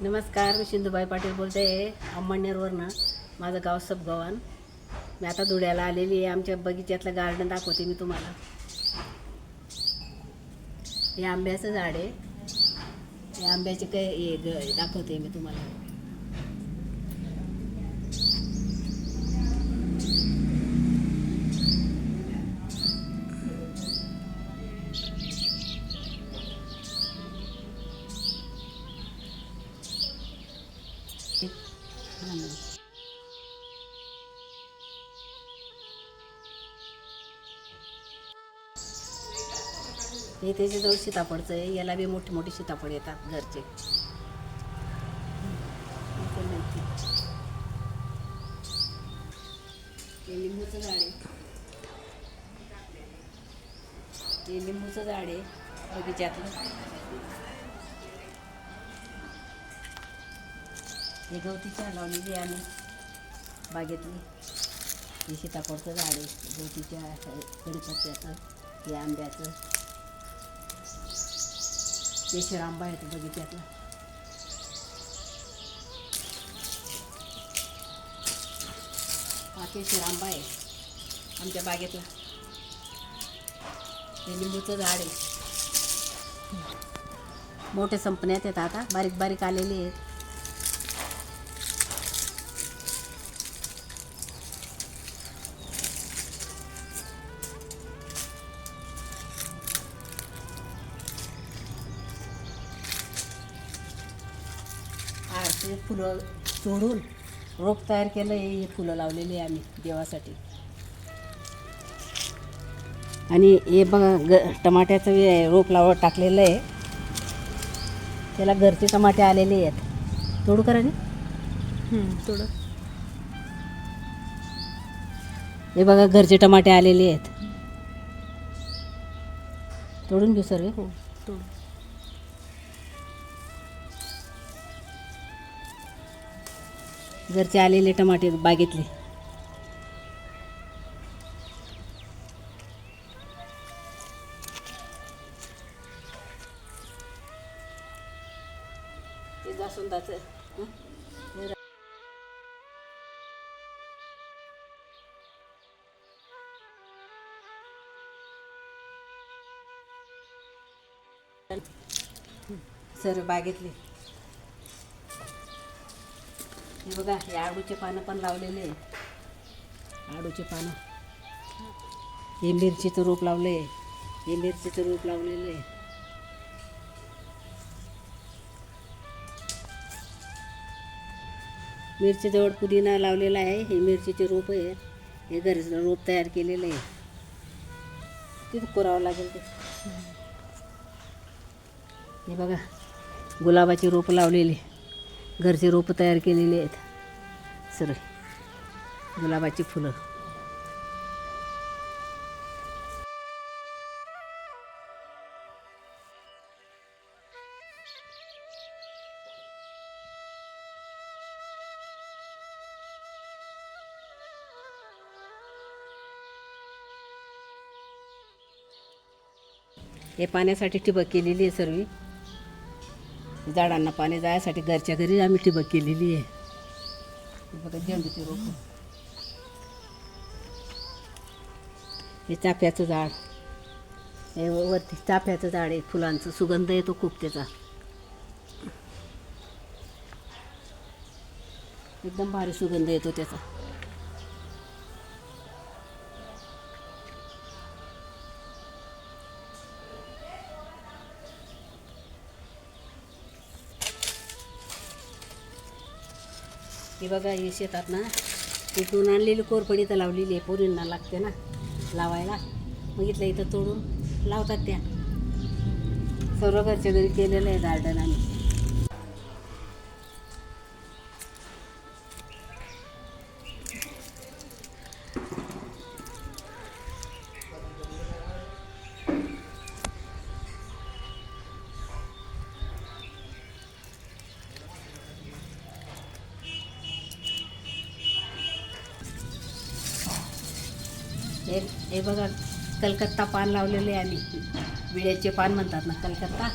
नमस्कार मी सिंधुबाई पाटील बोलते आहे अंमळनेरवरनं. माझं गाव सबगव्हाण मी आता धुळ्याला आलेली आहे. आमच्या बगीच्यातलं गार्डन दाखवते मी तुम्हाला. हे आंब्याचं झाड आहे. हे आंब्याचे काय हे ग- दाखवते मी तुम्हाला. हा हे त्याच्याजवळ सीताफळचं आहे याला बी मोठी मोठी सीताफळ येतात घरचे. हे लिंबूचं झाड आहे. हे लिंबूचं झाड आहे बगीच्यातलं. हे गवती चहा लावलेली आम्ही. बागेतली. हे सीताफळचं झाड आहे. गवतीच्या कढीपत्त्याचं हे आंब्याचं. केशर आंबा आहे बगीच्यातलं बगीच्यातला हा केशर आंबा आहे आमच्या बागेतला. हे लिंबूचं झाड आहे. मोठे संपण्यात येतात आता. बारीक बारीक आलेले आहेत. आरसे फुलं तोडून रोप तयार केलं आहे हे फुलं लावलेली आहे आम्ही देवासाठी. आणि हे बघा ग टमाट्याचं हे रोप लावत टाकलेलं आहे. त्याला घरचे टमाटे आलेले आहेत. तोडू करा ना. थोडं हे बघा घरचे टमाटे आलेले आहेत. तोडून घेऊ सर्व? हो. घरचे आलेले टमाटे बागेतले. ते जास्वंदाचं सर्व बागेतले. हे बघा हे आडूचे पानं पण लावलेले आहे आडूचे पानं. हे मिरचीचं रोप लावले आहे हे मिरचीचं रोप लावलेलं आहे. मिरचीजवळ पुदिना लावलेला आहे. हे मिरचीचे रोप आहे हे घरचं रोप तयार केलेलं आहे. तिथं कोरावं लागेल ते. हे बघा गुलाबाची रोपं लावलेली. घरचे रोपं तयार केलेली आहेत. सर गुलाबाची फुलं. हे पाण्यासाठी ठिबक केलेली आहे सर्व. झाडांना पाणी जायसाठी घरच्या घरी आम्ही ठिबक केलेली आहे. बघा झेंडूचे रोप. हे चाफ्याचं झाड. हे वरती चाफ्याचं झाड आहे फुलांचं सुगंध येतो खूप त्याचा. एकदम भारी सुगंध येतो त्याचा. हे बघा हे शेतात ना तिथून आणलेली कोरपडी इथं लावलेली आहे. पोरींना लागते ना लावायला. मग इथलं इथं तोडून लावतात त्या. सर्व घरच्या घरी केलेलं आहे गार्डन आम्ही. हे हे बघा कलकत्ता पान लावलेले आम्ही. विड्याचे पान म्हणतात ना कलकत्ता.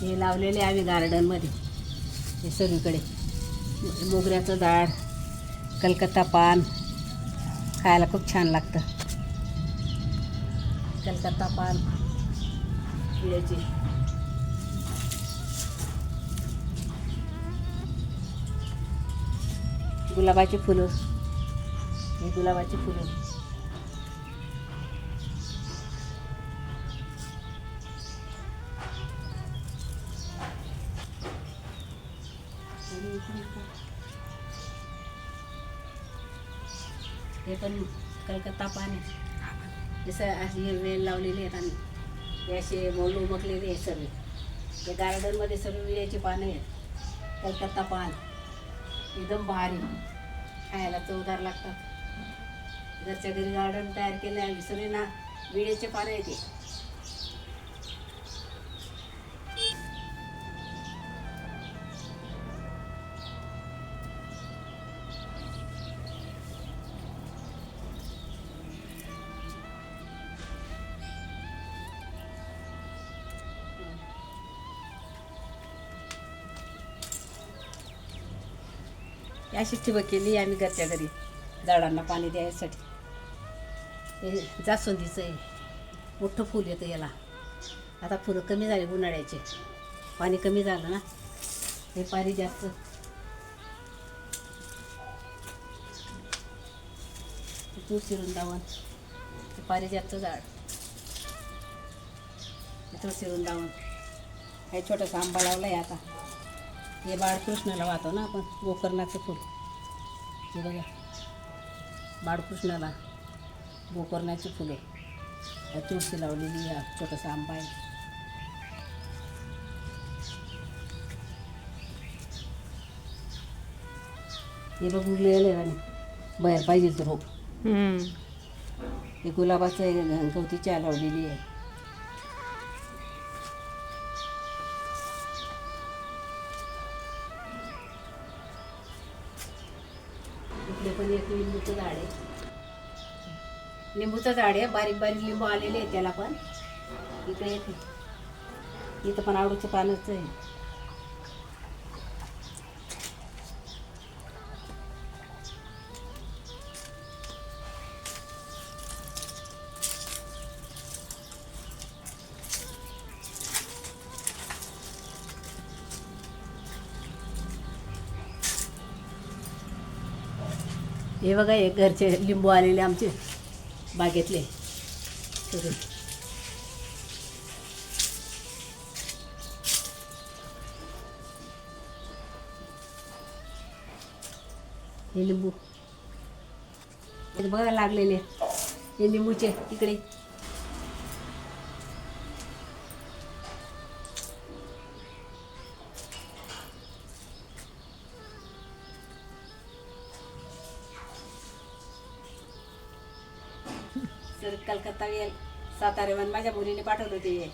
हे लावलेले आम्ही गार्डनमध्ये हे सगळीकडे. मोगऱ्याचं झाड कलकत्ता पान. खायला खूप छान लागतं. कलकत्ता पान विड्याचे. गुलाबाची फुलं. हे गुलाबाची फुलं. हे पण कलकत्ता पान आहे जसं असे वेल लावलेले आहेत आम्ही हे असे मोल उमकलेले आहेत सर्व हे गार्डनमध्ये सर्व विड्याची पानं आहेत. कलकत्ता पान. एकदम भारी. खायला चवदार लागतात. घरच्या घरी गार्डन तयार केलं आहे आम्ही सगळे ना विड्याचे पानं येते. अशी ठिबक केली आम्ही घरच्या घरी झाडांना पाणी द्यायसाठी. हे जास्वंदीचं आहे. मोठं फूल येतं याला. आता फुलं कमी झाले उन्हाळ्याचे. पाणी कमी झालं ना. हे पाणी जास्त. तुळशी वृंदावन हे पारिजातचं झाड. तुळशी वृंदावन हे छोटासा आंबा लावला आहे आता. हे बाळकृष्णाला वाहतो ना आपण गोकर्णाचं फूल. हे बघा. बाळकृष्णाला गोकर्णाची फुले. तुळशी लावलेली या छोटासा आंबा आहे. हे बघ उरलेलं आहे बाहेर पाहिजे तर रोप. हे गुलाबाचं गवती चहा लावलेली आहे. इकडे पण एक लिंबूचं झाड आहे. लिंबूचं झाड आहे बारीक बारीक लिंबू आलेले आहे त्याला पण. इकडे येते इथं पण आवडूचं पानच आहे. हे बघा हे घरचे लिंबू आलेले आमचे बागेतले. हे लिंबू. हे बघा लागलेले. हे लिंबूचे इकडे. साताऱ्यावर माझ्या मुलीने पाठवलं ते.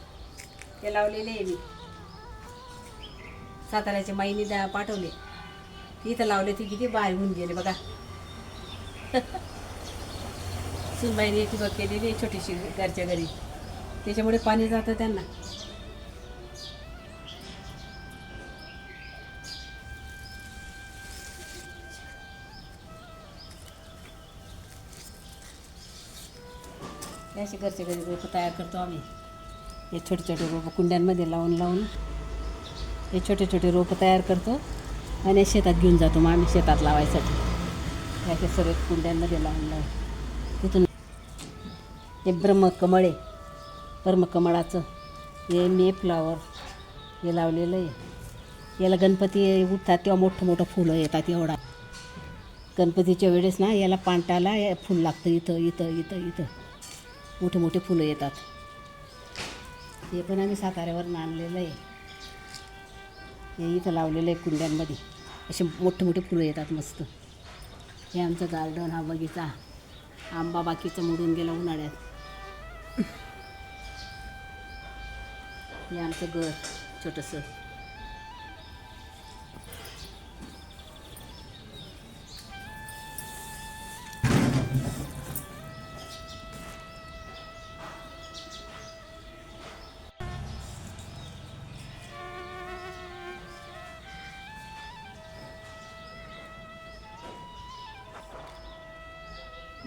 ते लावलेले आहे मी. साताऱ्याच्या माईने द्या पाठवले. इथं लावले ते किती बाहेर होऊन गेले बघा. सुनबाईने ठिबक केलेली छोटीशी घरच्या घरी. त्याच्यामुळे पाणी जातं त्यांना. असे घरचे घरी रोपं तयार करतो आम्ही. हे छोटे छोटे रोपं कुंड्यांमध्ये लावून लावून हे छोटे छोटे रोपं तयार करतो आणि शेतात घेऊन जातो मग आम्ही शेतात लावायसाठी. हे सर्व सगळे कुंड्यांमध्ये लावून लावून. तिथून हे ब्रह्मकमळ आहे ब्रह्मकमळाचं हे मे फ्लावर हे लावलेलं आहे. याला गणपती उठतात तेव्हा मोठं मोठं फुलं येतात एवढा. गणपतीच्या वेळेस ना याला पांटाला फुल लागतं इथं इथं इथं इथं. मोठे मोठे फुलं येतात. हे पण आम्ही साताऱ्यावरून आणलेलं आहे. हे इथं लावलेलं आहे कुंड्यांमध्ये. असे मोठे मोठे फुलं येतात मस्त. हे आमचं गार्डन हा बगीचा. आंबा बाकीचा मोडून गेला उन्हाळ्यात. हे आमचं घर छोटंसं.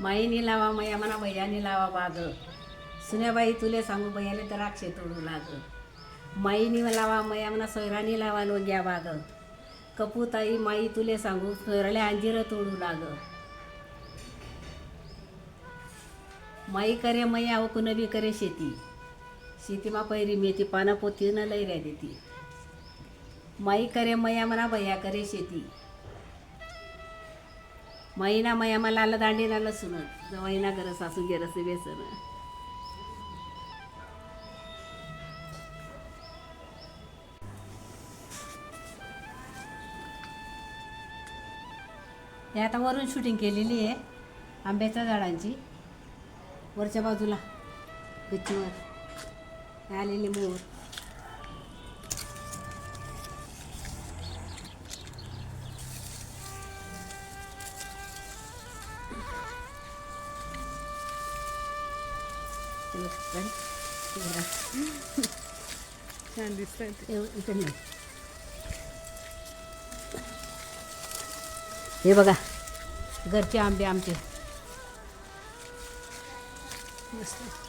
माईनी लावा मया म्हणा भैयानी लावा बाग. सुन्याबाई तुले सांगू भैयाने तर राक्षे तोडू लाग. माईनी लावा मया म्हणा सोयरानी लावा लोंग्या बाग. कपूताई माई तुले सांगू सोयराले अंजीर तोडू लाग. माई करे मैया हो कुणबी करे शेती. शेतीमा पैरी मेथी पानं पोती न लैऱ्या देती. माई करे मैया म्हणा भैया करे शेती. महिना मया मला आलं दांडीला लसून महिना गरस सासू गेरस बेसन. हे आता वरून शूटिंग केलेली आहे आंब्याच्या झाडांची. वरच्या बाजूला गच्चीवर. आलेली आलेले मोर. छान दिसतात हे नाही. हे बघा घरचे आंबे आमचे.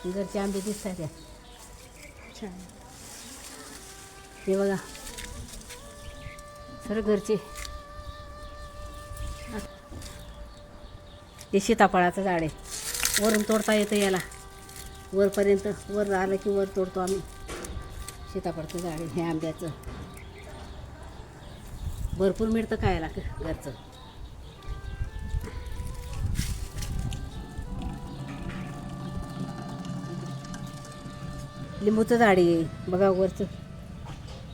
घरचे आंबे दिसतात छान हे बघा सर घरचे. हे सीताफळाचं झाड आहे. वरून तोडता येतं याला. वरपर्यंत वर आलं की वर तोडतो आम्ही. सीताफळाचं झाड हे आंब्याचं. भरपूर मिळतं खायला क- घरचं. लिंबूचं झाड आहे बघा वरचं.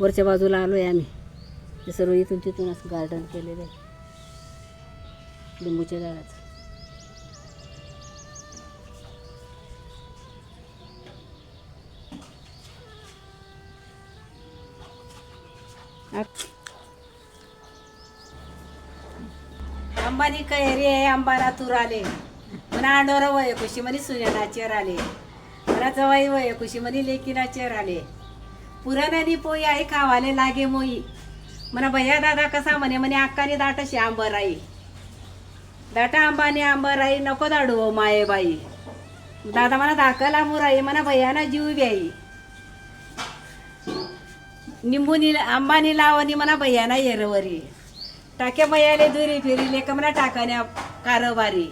वरच्या बाजूला आलो आहे आम्ही. ते सर्व इथून तिथूनच गार्डन केलेलं आहे. लिंबूच्या झाडाचं. अंबानी कैरी आहे अंबारा तूर आले म्हणा अंडोर वय खुशी म्हणे सुजनाचेर आले. म्हणा जवाई वय खुशी म्हणे लेकीना चेर आले. पुराणानी पोई आई खावाले लागे मोई. म्हणा भैया दादा कसा म्हणे? म्हणे अक्काने दाटशी आंबराई दाटा अंबानी आंबराई नको दाडू हो माये बाई. दादा म्हणा दाखला मुराई म्हणा भैयाना जीव ब्याई. निंबुनी आंबानी लावणी म्हणा भैयाना येरवरी टाक्या भैयाले दुरी फिरिले का म्हणा टाकण्या कारोबारी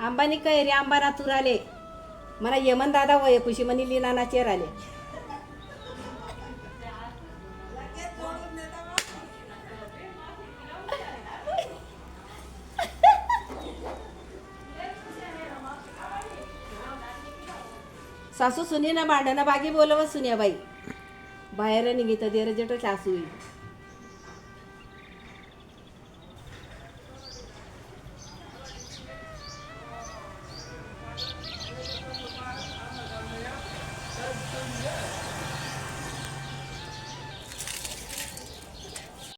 अंबानी कैरी अंबाना तुराले. मला यमन दादा वय खुशी म्हणी लिनाना चेर आले सासू सुनी ना भांडणं बागी बोलव सुन्याबाई. बाहेर निघित देर जट सासू